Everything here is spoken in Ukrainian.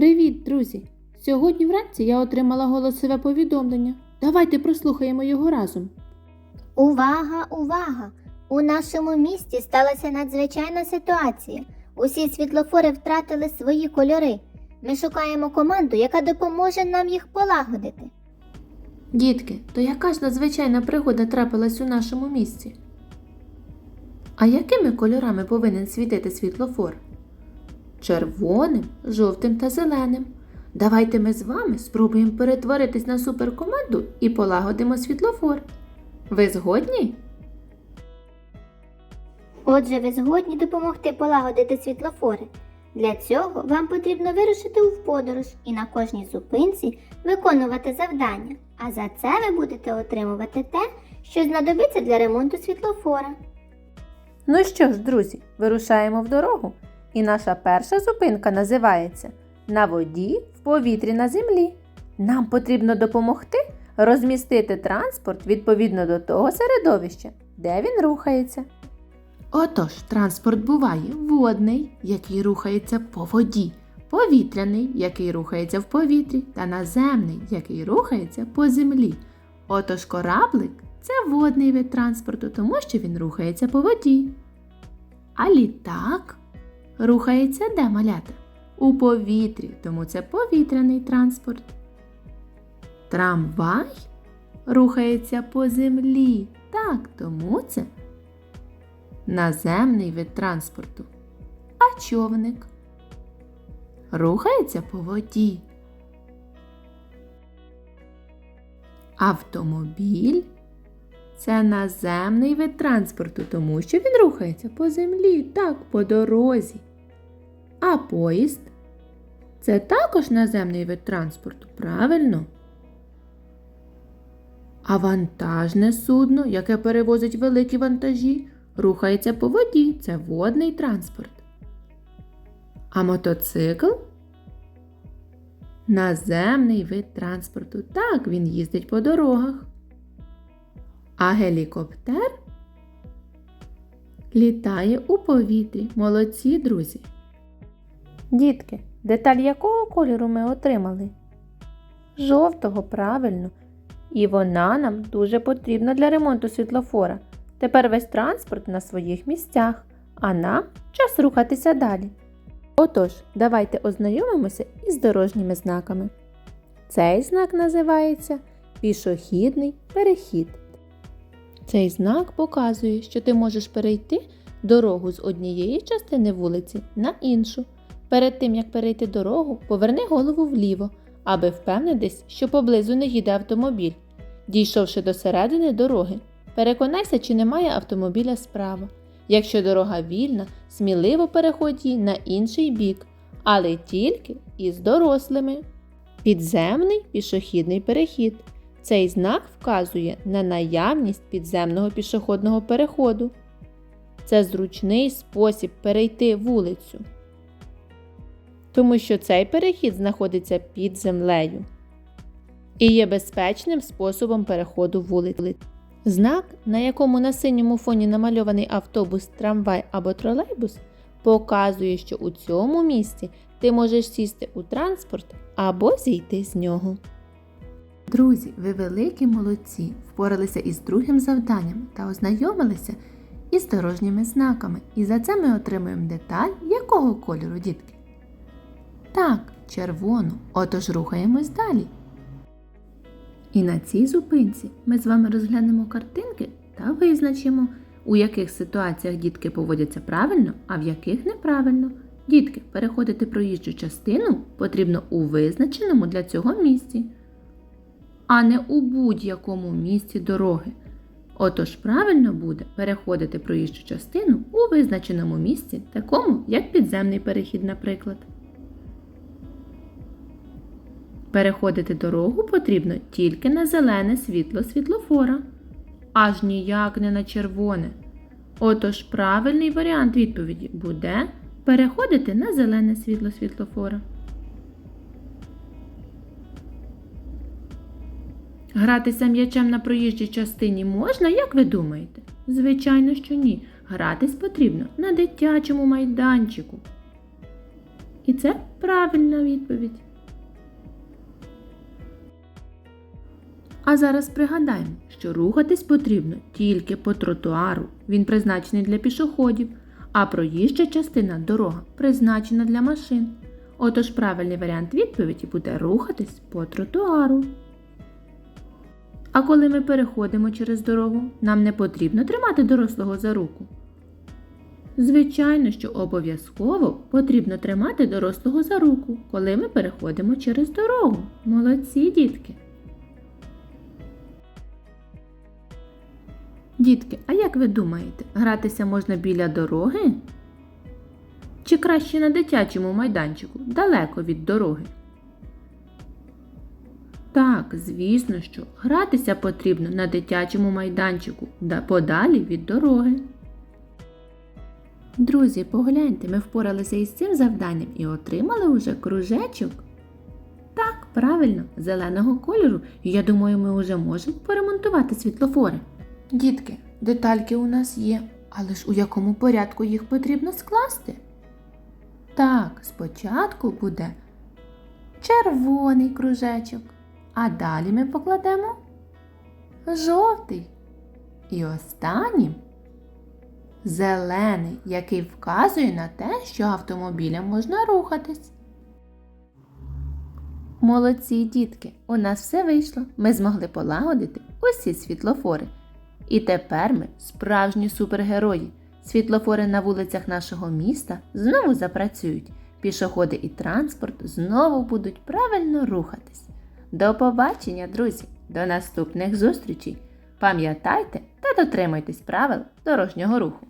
Привіт, друзі! Сьогодні вранці я отримала голосове повідомлення. Давайте прослухаємо його разом. Увага, увага! У нашому місті сталася надзвичайна ситуація. Усі світлофори втратили свої кольори. Ми шукаємо команду, яка допоможе нам їх полагодити. Дітки, то яка ж надзвичайна пригода трапилась у нашому місті? А якими кольорами повинен світити світлофор? Червоним, жовтим та зеленим. Давайте ми з вами спробуємо перетворитись на суперкоманду і полагодимо світлофор. Ви згодні? Отже, ви згодні допомогти полагодити світлофори. Для цього вам потрібно вирушити у подорож і на кожній зупинці виконувати завдання. А за це ви будете отримувати те, що знадобиться для ремонту світлофора. Ну що ж, друзі, вирушаємо в дорогу. І наша перша зупинка називається На воді, в повітрі на землі. Нам потрібно допомогти розмістити транспорт відповідно до того середовища, де він рухається. Отож, транспорт буває водний, який рухається по воді, повітряний, який рухається в повітрі, та наземний, який рухається по землі. Отож, кораблик це водний вид транспорту, тому що він рухається по воді. А літак рухається де малята? У повітрі, тому це повітряний транспорт. Трамвай рухається по землі. Так, тому це наземний вид транспорту. А човник рухається по воді. Автомобіль це наземний вид транспорту, тому що він рухається по землі, так, по дорозі. А поїзд це також наземний вид транспорту, правильно? А вантажне судно, яке перевозить великі вантажі, рухається по воді, це водний транспорт. А мотоцикл наземний вид транспорту. Так, він їздить по дорогах. А гелікоптер літає у повітрі. Молодці, друзі. Дітки, деталь якого кольору ми отримали? Жовтого, правильно. І вона нам дуже потрібна для ремонту світлофора. Тепер весь транспорт на своїх місцях, а нам час рухатися далі. Отож, давайте ознайомимося із дорожніми знаками. Цей знак називається пішохідний перехід. Цей знак показує, що ти можеш перейти дорогу з однієї частини вулиці на іншу. Перед тим як перейти дорогу, поверни голову вліво, аби впевнитись, що поблизу не їде автомобіль. Дійшовши до середини дороги, переконайся, чи немає автомобіля справа. Якщо дорога вільна, сміливо переходь її на інший бік, але тільки із дорослими. Підземний пішохідний перехід. Цей знак вказує на наявність підземного пішохідного переходу. Це зручний спосіб перейти вулицю, тому що цей перехід знаходиться під землею і є безпечним способом переходу вулиці. Знак, на якому на синьому фоні намальований автобус, трамвай або тролейбус, показує, що у цьому місці ти можеш сісти у транспорт або зійти з нього. Друзі, ви великі молодці, впоралися із другим завданням та ознайомилися із дорожніми знаками. І за це ми отримуємо деталь якого кольору, дітки? Так, червону. Отож рухаємось далі. І на цій зупинці ми з вами розглянемо картинки та визначимо, у яких ситуаціях дітки поводяться правильно, а в яких неправильно. Дітки, переходити проїжджу частину потрібно у визначеному для цього місці, а не у будь-якому місці дороги. Отож, правильно буде переходити проїжджу частину у визначеному місці, такому як підземний перехід, наприклад. Переходити дорогу потрібно тільки на зелене світло світлофора, аж ніяк не на червоне. Отож, правильний варіант відповіді буде переходити на зелене світло світлофора. Гратися м'ячем на проїжджій частині можна, як ви думаєте? Звичайно, що ні. Гратись потрібно на дитячому майданчику. І це правильна відповідь. А зараз пригадаємо, що рухатись потрібно тільки по тротуару. Він призначений для пішоходів, а проїжджа частина дорога призначена для машин. Отож правильний варіант відповіді буде рухатись по тротуару. А коли ми переходимо через дорогу, нам не потрібно тримати дорослого за руку. Звичайно, що обов'язково потрібно тримати дорослого за руку, коли ми переходимо через дорогу. Молодці, дітки! Дітки, а як ви думаєте, гратися можна біля дороги? Чи краще на дитячому майданчику, далеко від дороги? Так, звісно, що гратися потрібно на дитячому майданчику, подалі від дороги. Друзі, погляньте, ми впоралися із цим завданням і отримали уже кружечок. Так, правильно, зеленого кольору, я думаю, ми вже можемо поремонтувати світлофори. Дітки, детальки у нас є, але ж у якому порядку їх потрібно скласти? Так, спочатку буде червоний кружечок, а далі ми покладемо жовтий. І останнім зелений, який вказує на те, що автомобілям можна рухатись. Молодці, дітки, у нас все вийшло. Ми змогли полагодити усі світлофори. І тепер ми справжні супергерої. Світлофори на вулицях нашого міста знову запрацюють. Пішоходи і транспорт знову будуть правильно рухатись. До побачення, друзі! До наступних зустрічей! Пам'ятайте та дотримуйтесь правил дорожнього руху.